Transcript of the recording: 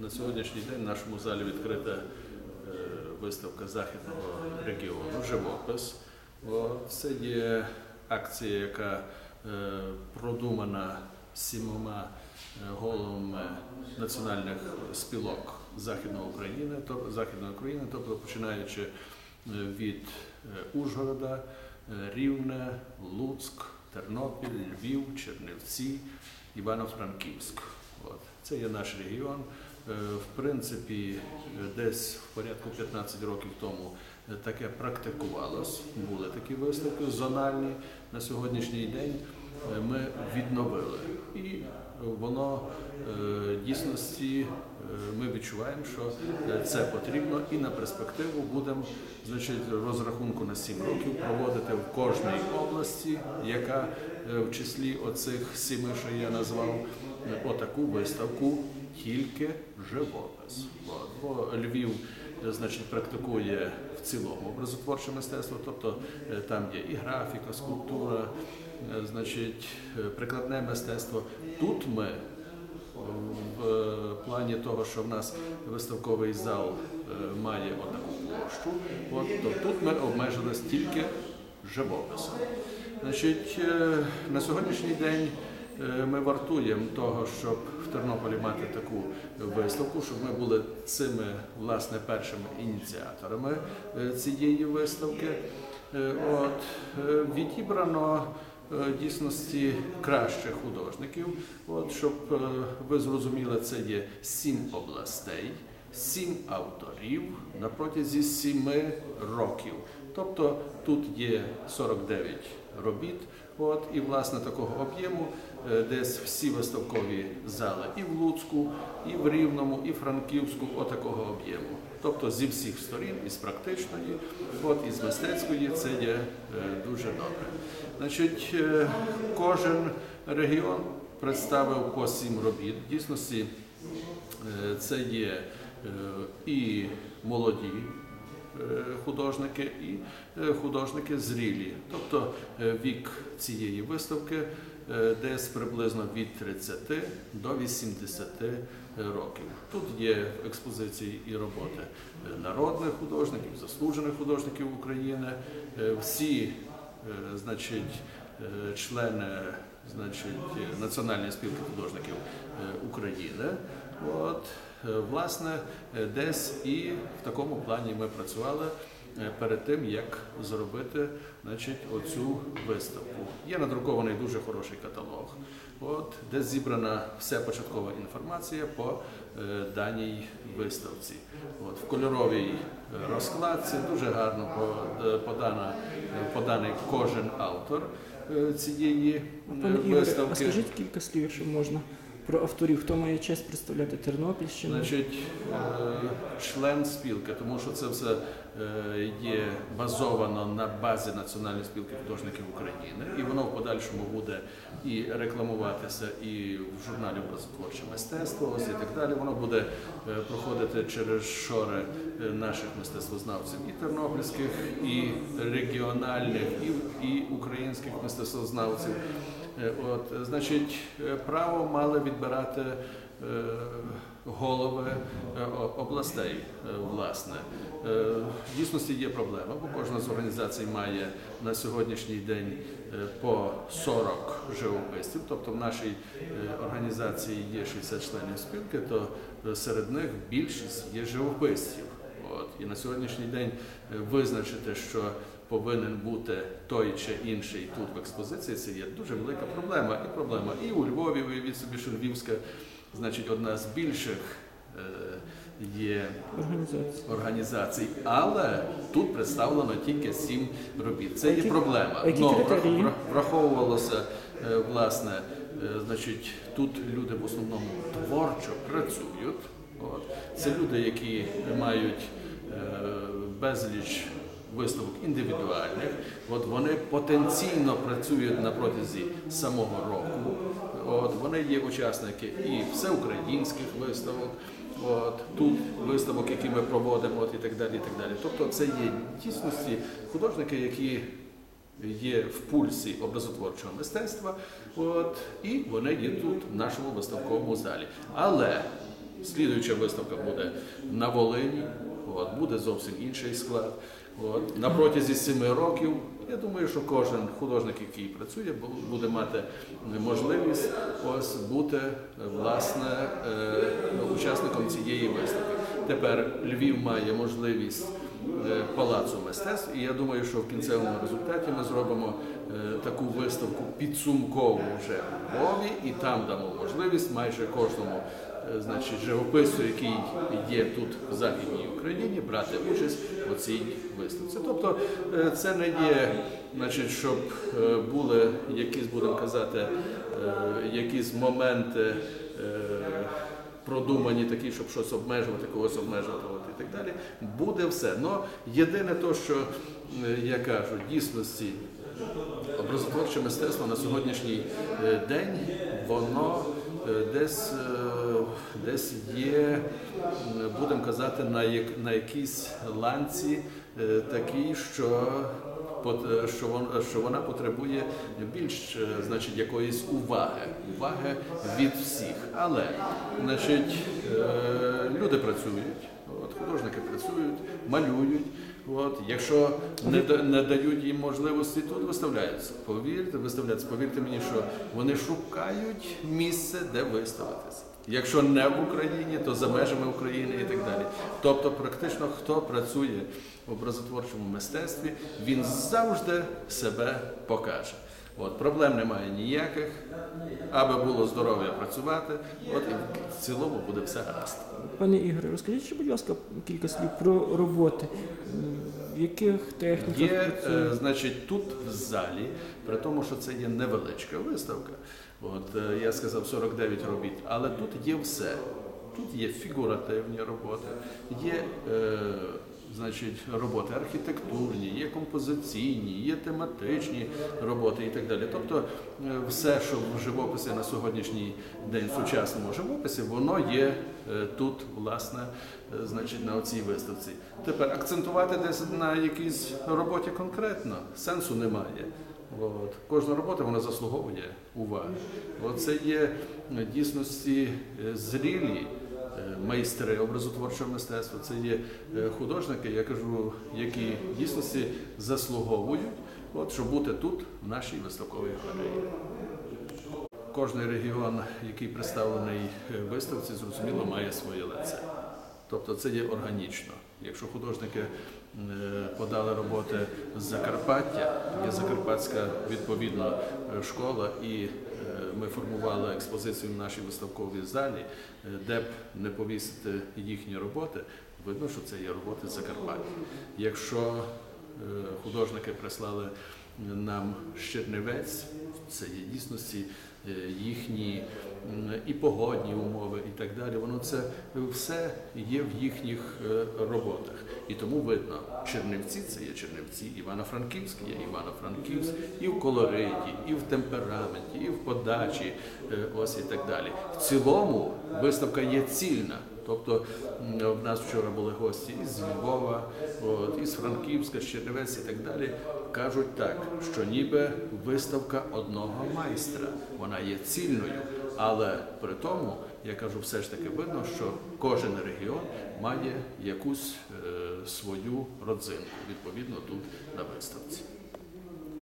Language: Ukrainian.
На сьогоднішній день в нашому залі відкрита е, виставка західного регіону Живопис. Це є акція, яка е, продумана сімома е, головами національних спілок Західної України, Західної України, тобто починаючи від Ужгорода, Рівне, Луцьк, Тернопіль, Львів, Чернівці, Івано-Франківськ. Це є наш регіон. Е, В принципі, десь в порядку 15 років тому таке практикувалось. Були такі виставки зональні. На сьогоднішній день е, ми відновили. І воно е, дійсності ми відчуваємо, що це потрібно, і на перспективу будемо значить, розрахунку на 7 років проводити в кожній області, яка в числі оцих сіми, що я назвав, отаку виставку тільки живопис. Бо Львів е, значить, практикує в цілому образотворче мистецтво, тобто е, там є і графіка, скульптура, е, значить, прикладне мистецтво. Тут ми в плані того, що в нас виставковий зал має отаку площу, от, то тут ми обмежились тільки живописом. Значить, на сьогоднішній день ми вартуємо того, щоб в Тернополі мати таку виставку, щоб ми були цими власне першими ініціаторами е, цієї виставки. Е, От, е, відібрано е, дійсності кращих художників. От, щоб е, ви зрозуміли, це є сім областей, сім авторів на протязі сіми років. Тобто тут є 49 робіт. От, і власне такого об'єму е, десь всі виставкові зали і в Луцьку, і в Рівному, і в Франківську отакого об'єму. Тобто зі всіх сторін, із практичної, от, і з мистецької, це є е, дуже добре. Значить, е, кожен регіон представив по сім робіт. В дійсності е, це є е, і молоді е, художники, і е, художники зрілі. Тобто е, вік цієї виставки е, десь приблизно від 30 до 80 років. Тут є в експозиції і роботи е, народних художників, заслужених художників України. Е, Всі е, значить, е, члени значить, Національної спілки художників е, України. От, е, власне, е, десь і в такому плані ми працювали е, перед тим, як зробити значить, оцю виставку. Є надрукований дуже хороший каталог, от, де зібрана вся початкова інформація по е, даній виставці. От, в кольоровій е, розкладці дуже гарно подана, е, поданий кожен автор е, цієї е, Пане Ігоре, а виставки. скажіть кілька слів, якщо можна, про авторів, хто має честь представляти Тернопільщину. Значить, е, член спілки, тому що це все е, є базовано на базі Національної спілки художників України, і воно в подальшому буде і рекламуватися і в журналі «Образотворче мистецтво, ось і так далі. Воно буде е, проходити через шори наших мистецтвознавців і тернопільських, і регіональних, і, і українських мистецтвознавців. Е, От, значить, е, право мали відбирати е, голови областей, власне. В дійсності є проблема, бо кожна з організацій має на сьогоднішній день по 40 живописців. Тобто в нашій організації є 60 членів спілки, то серед них більшість є живописців. От. І на сьогоднішній день визначити, що повинен бути той чи інший тут в експозиції, це є дуже велика проблема. І проблема і у Львові, уявіть собі, що Львівська, значить, одна з більших е, є організацій, але тут представлено тільки сім робіт. Це є проблема. Но враховувалося е, власне, е, значить, тут люди в основному творчо працюють. Це люди, які мають безліч виставок індивідуальних. От вони потенційно працюють на протязі самого року. От вони є учасники і всеукраїнських виставок. От тут виставок, які ми проводимо, от і так далі. І так далі. Тобто, це є дійсності художники, які є в пульсі образотворчого мистецтва, от і вони є тут в нашому виставковому залі. Але Слідуюча виставка буде на Волині, от, буде зовсім інший склад. От. На протязі семи років я думаю, що кожен художник, який працює, буде мати можливість ось бути власне е, учасником цієї виставки. Тепер Львів має можливість е, палацу мистецтв, і я думаю, що в кінцевому результаті ми зробимо е, таку виставку підсумкову вже у Львові, і там дамо можливість майже кожному значить, живопису, який є тут в Західній Україні, брати участь у цій виставці. Тобто е, це не є, значить, щоб е, були якісь, будемо казати, е, якісь моменти. е, Продумані такі, щоб щось обмежувати, когось обмежувати і так далі. Буде все. Но єдине то, що е, я кажу, дійсності образотворче мистецтво на сьогоднішній е, день воно е, десь, е, десь є, будемо казати, на, як, на якійсь ланці е, такій, що, е, що, вон, що вона потребує більш е, значить, якоїсь уваги, уваги від всіх. Але значить, е, люди працюють. От, художники працюють, малюють. От, якщо не, не дають їм можливості, тут виставляються. Повірте, виставляються. Повірте мені, що вони шукають місце, де виставитися. Якщо не в Україні, то за межами України і так далі. Тобто, практично хто працює в образотворчому мистецтві, він завжди себе покаже. От, проблем немає ніяких, аби було здоров'я працювати, от і в цілому буде все гаразд. Пане Ігоре, розкажіть, ще, будь ласка, кілька слів про роботи. В яких техніках Є, працює? е, значить, тут в залі, при тому, що це є невеличка виставка. От е, я сказав 49 робіт, але тут є все. Тут є фігуративні роботи, є е, значить, роботи архітектурні, є композиційні, є тематичні роботи і так далі. Тобто е, все, що в живописі на сьогоднішній день в сучасному живописі, воно є е, тут, власне, е, значить, на цій виставці. Тепер акцентувати десь на якійсь роботі конкретно сенсу немає. От. Кожна робота вона заслуговує уваги. От це є е, дійсності е, зрілі е, майстри образотворчого мистецтва. Це є художники, я кажу, які дійсності заслуговують, от, щоб бути тут, в нашій виставковій галереї. Кожний регіон, який представлений в виставці, зрозуміло, має своє лице. Тобто це є органічно. Якщо художники е, подали роботи з Закарпаття, є Закарпатська відповідно е, школа, і е, ми формували експозицію в нашій виставковій залі, де б не повісити їхні роботи, видно, що це є роботи з Закарпаття. Якщо художники прислали нам з Чернівець, це є дійсності е, їхні і погодні умови, і так далі. Воно це все є в їхніх е, роботах. І тому видно, Чернівці це є Чернівці, Івано-Франківськ є Івано-Франківськ, і в колориті, і в темпераменті, і в подачі, е, ось і так далі. В цілому виставка є цільна. Тобто в нас вчора були гості із Львова, от, із Франківська, з Чернівець і так далі. Кажуть так, що ніби виставка одного майстра, вона є цільною, але при тому, я кажу, все ж таки видно, що кожен регіон має якусь е, свою родзинку, відповідно тут на виставці.